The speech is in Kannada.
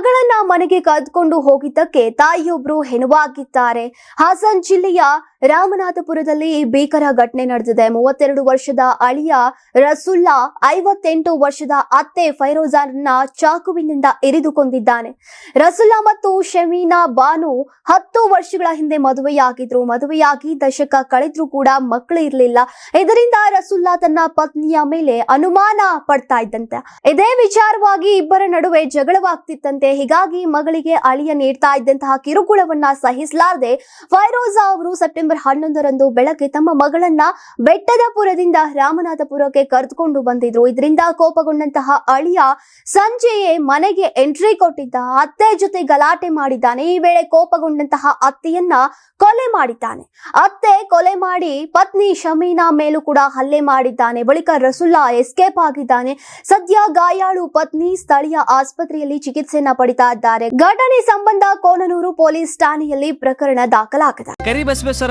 ಮಗಳನ್ನ ಮನೆಗೆ ಕರೆದುಕೊಂಡು ಹೋಗಿದ್ದಕ್ಕೆ ತಾಯಿಯೊಬ್ರು ಹೆಣವಾಗಿದ್ದಾರೆ. ಹಾಸನ್ ಜಿಲ್ಲೆಯ ರಾಮನಾಥಪುರದಲ್ಲಿ ಭೀಕರ ಘಟನೆ ನಡೆದಿದೆ. ಮೂವತ್ತೆರಡು ವರ್ಷದ ಅಳಿಯ ರಸುಲ್ಲಾ, ಐವತ್ತೆಂಟು ವರ್ಷದ ಅತ್ತೆ ಫೈರೋಜಾನ್ನ ಚಾಕುವಿನಿಂದ ಇರಿದುಕೊಂಡಿದ್ದಾನೆ. ರಸುಲ್ಲಾ ಮತ್ತು ಶಮೀನಾ ಬಾನು ಹತ್ತು ವರ್ಷಗಳ ಹಿಂದೆ ಮದುವೆಯಾಗಿದ್ರು. ಮದುವೆಯಾಗಿ ದಶಕ ಕಳೆದ್ರೂ ಕೂಡ ಮಕ್ಕಳು ಇರಲಿಲ್ಲ. ಇದರಿಂದ ರಸುಲ್ಲಾ ತನ್ನ ಪತ್ನಿಯ ಮೇಲೆ ಅನುಮಾನ ಪಡ್ತಾ ಇದ್ದಂತೆ. ಇದೇ ವಿಚಾರವಾಗಿ ಇಬ್ಬರ ನಡುವೆ ಜಗಳವಾಗ್ತಿತ್ತಂತೆ. ಹೀಗಾಗಿ ಮಗಳಿಗೆ ಅಳಿಯ ನೀಡ್ತಾ ಇದ್ದಂತಹ ಕಿರುಕುಳವನ್ನ ಸಹಿಸಲಾರದೆ ಫೈರೋಜಾ ಅವರು ಸೆಪ್ಟೆಂಬರ್ ಹನ್ನೊಂದರಂದು ಬೆಳಗ್ಗೆ ತಮ್ಮ ಮಗಳನ್ನ ಬೆಟ್ಟದಪುರದಿಂದ ರಾಮನಾಥಪುರಕ್ಕೆ ಕರೆದುಕೊಂಡು ಬಂದಿದ್ರು. ಇದರಿಂದ ಕೋಪಗೊಂಡಂತಹ ಅಳಿಯ ಸಂಜೆಯೇ ಮನೆಗೆ ಎಂಟ್ರಿ ಕೊಟ್ಟಿದ್ದ ಅತ್ತೆ ಜೊತೆ ಗಲಾಟೆ ಮಾಡಿದ್ದಾನೆ. ಈ ವೇಳೆ ಕೋಪಗೊಂಡಂತಹ ಅತ್ತೆಯನ್ನ ಕೊಲೆ ಮಾಡಿದ್ದಾನೆ. ಅತ್ತೆ ಕೊಲೆ ಮಾಡಿ ಪತ್ನಿ ಶಮೀನಾ ಮೇಲೂ ಕೂಡ ಹಲ್ಲೆ ಮಾಡಿದ್ದಾನೆ. ಬಳಿಕ ರಸುಲ್ಲಾ ಎಸ್ಕೇಪ್ ಆಗಿದ್ದಾನೆ. ಸದ್ಯ ಗಾಯಾಳು ಪತ್ನಿ ಸ್ಥಳೀಯ ಆಸ್ಪತ್ರೆಯಲ್ಲಿ ಚಿಕಿತ್ಸೆಯನ್ನ ಪಡಿತಾ ಇದ್ದಾರೆ. ಘಟನೆ ಸಂಬಂಧ ಕೋನನೂರು ಪೊಲೀಸ್ ಠಾಣೆಯಲ್ಲಿ ಪ್ರಕರಣ ದಾಖಲಾಗಿದೆ. Karibasaveshwara